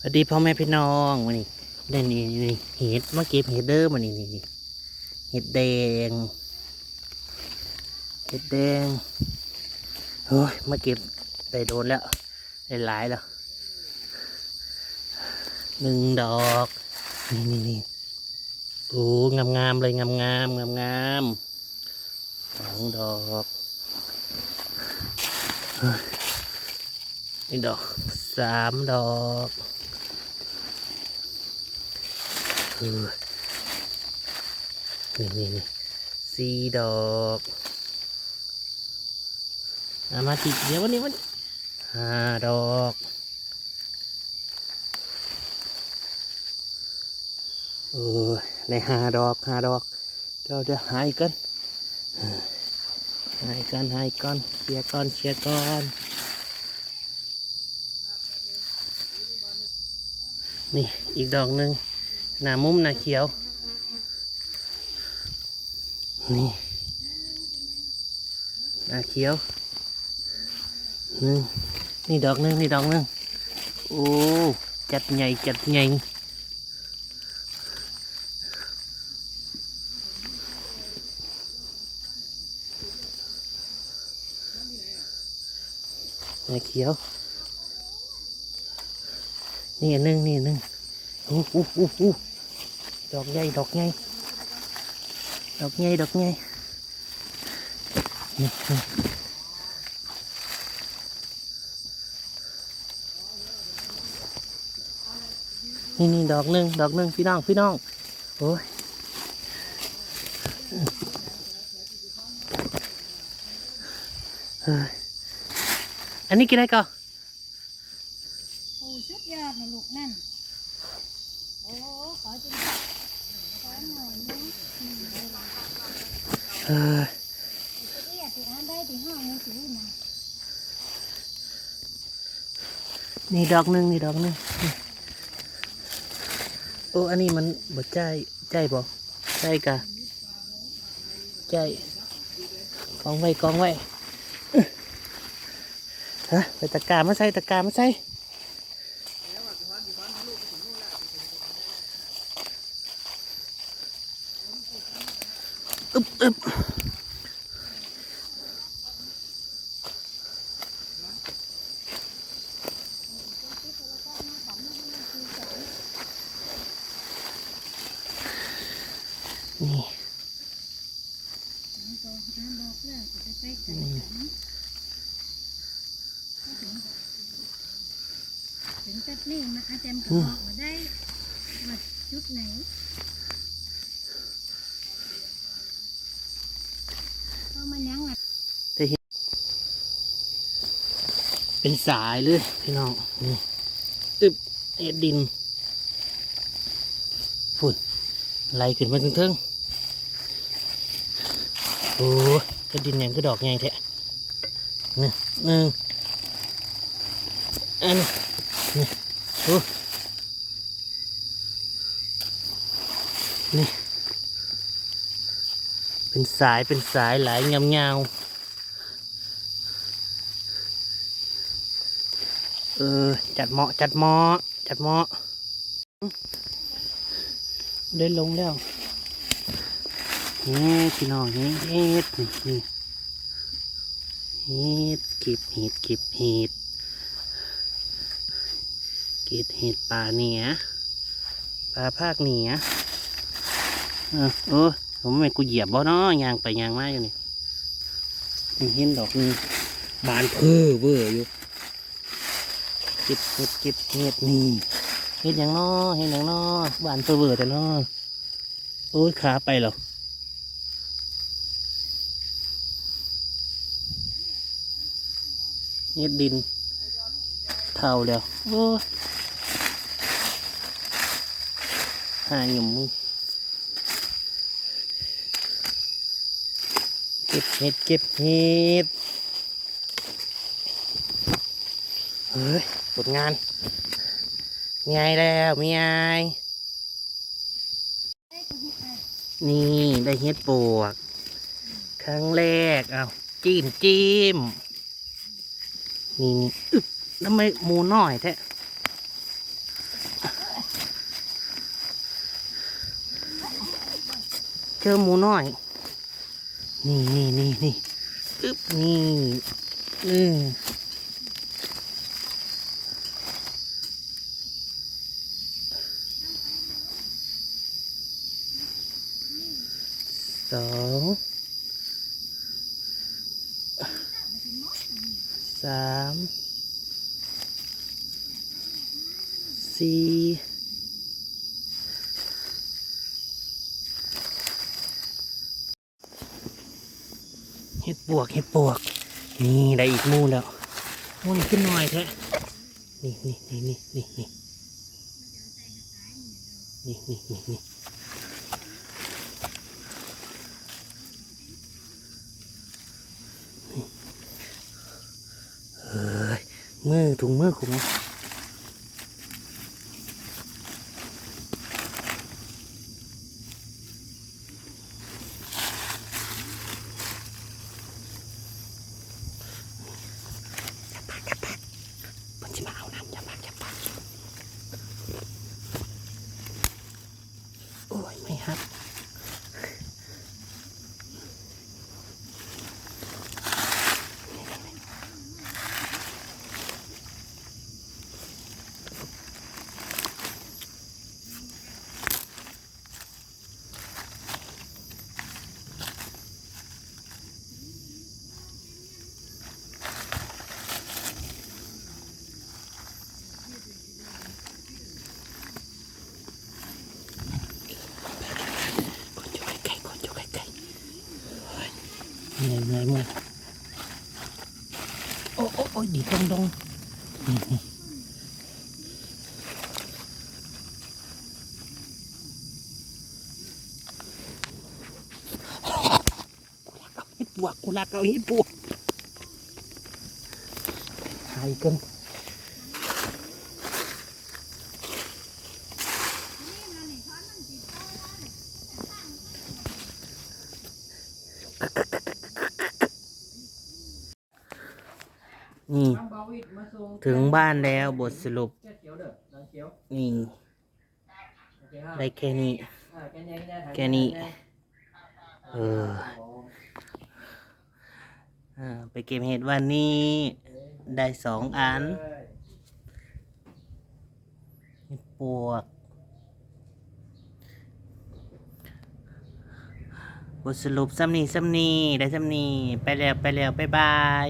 สวัสดีพ่อแม่พี่น้องมานี่นี่นี่นี่เห็ดมาเก็บเห็ดเด้อมานี่นี่นี่เห็ดแดง เห็ดแดงโอ้ยมาเก็บได้โดนแล้วได้หลายแล้วหนึ่งดอกนี่นี่นี่โอ้งามงามเลยงามงามงามงามสองดอกนี่ดอกสามดอก เออนี่นี่นี่สี่ดอกอามาติดเดี๋ยววันนี้วันห้าดอกเออในห้าดอกห้าดอกเดี๋ยวเดี๋ยวหายกันหายกันหายกันเคลียร์ก่อนเคลียร์ก่อนนี่อีกดอกหนึ่ง หน้ามุมหน้าเขียว นี่หน้าเขียวหนึ่งนี่ดอกหนึ่งนี่ดอกหนึ่งโอ้จัดใหญ่จัดใหญ่หน้าเขียว นี่อันหนึ่งนี่อันหนึ่ง อู้อู้อู้อู้ดอกใหญ่ดอกใหญ่ดอกใหญ่ดอกใหญ่นี่นี่นี่นี่ดอกหนึ่งดอกหนึ่งพี่น้องพี่น้องโอ้ยเฮ้ยอันนี้กินได้ก่อนโอ้สุดยอดนะลูกนั่น เอออียดที่อ่านได้ที่ห้องมือถือนะนี่ดอกหนึ่งนี่ดอกหนึ่งโอ้อันนี้มันบ่ใจใจบ่ใจกะใจกองไว้กองไว้ฮะไปตะกร้ามาใส่ตะกร้ามาใส่ อึบอึบนี่ตัวอ่านบอกแล้วจะไปใส่กันถึงแป๊บนี้มาอาจารย์ก็บอกมาได้ว่าจุดไหนก็มายังอะ เป็นสายเลยพี่น้องนี่อึบเอ็ดดินฝุ่นไหลขึ้นมาถึงเทิงๆโอ้ยเอ็ดดินยังก็ดอกไงแท้หนึ่งหนึ่งอันนี้นี่โอ้นี่เป็นสายเป็นสายไหลเงาเงา เออ จัดเหมาะจัดเหมาะจัดเหมาะได้ลงแล้วนี่พี่น้องนี่เฮ็ดนี่เฮ็ดเก็บเห็ดเก็บเห็ดเก็บเห็ดป่าเหนียปลาภาคเหนียเออโอ้ยผมไม่กูเหยียบบ่เนาะยางไปยางมาอยู่นี่เห็นดอกนึงบานเพ้อเบ้ออยู่ เก็บเห็ดเก็บเห็ดนี่เห็ดหยังน้อเห็ดหยังน้อบ้านเพื่อเบื่อแต่น้อโอ้ยขาไปหรอเห็ดดินเท่าแล้วโอ้ยหาหยุ่มมึงเก็บเห็ดเก็บเห็ด เฮ้ยผดงานมีไงแล้วมีไงนี่ได้เฮ็ดปวก ครั้งแรก เอาจิ้มจิ้มนี่อึ๊แล้วไม่มูน้อยแท้เจอหมูน้อย นี่นี่นี่นี่อึ๊บนี่อืม สองสามสี่เห็ดปวกเห็ดปวก นี่ได้อีกมูแล้วมูนี่ขึ้นหน่อยแท้นี่นี่นี่นี่นี่นี่นี่นี่นี่นี่เฮ้ย มือถุงมือคุณนะ dong. Kulakaw hipo. Ah. Kulakaw hipo. Hai kang. ถึงบ้านแล้วบทสรุป นี่ ได้แค่นี้ แค่นี้ เออไปเก็บเห็ดวันนี้ ได้สองอันปวกบทสรุปซ้ำนี่ซ้ำนี่ได้ซ้ำนี่ไปแล้วไปแล้วบ๊ายบาย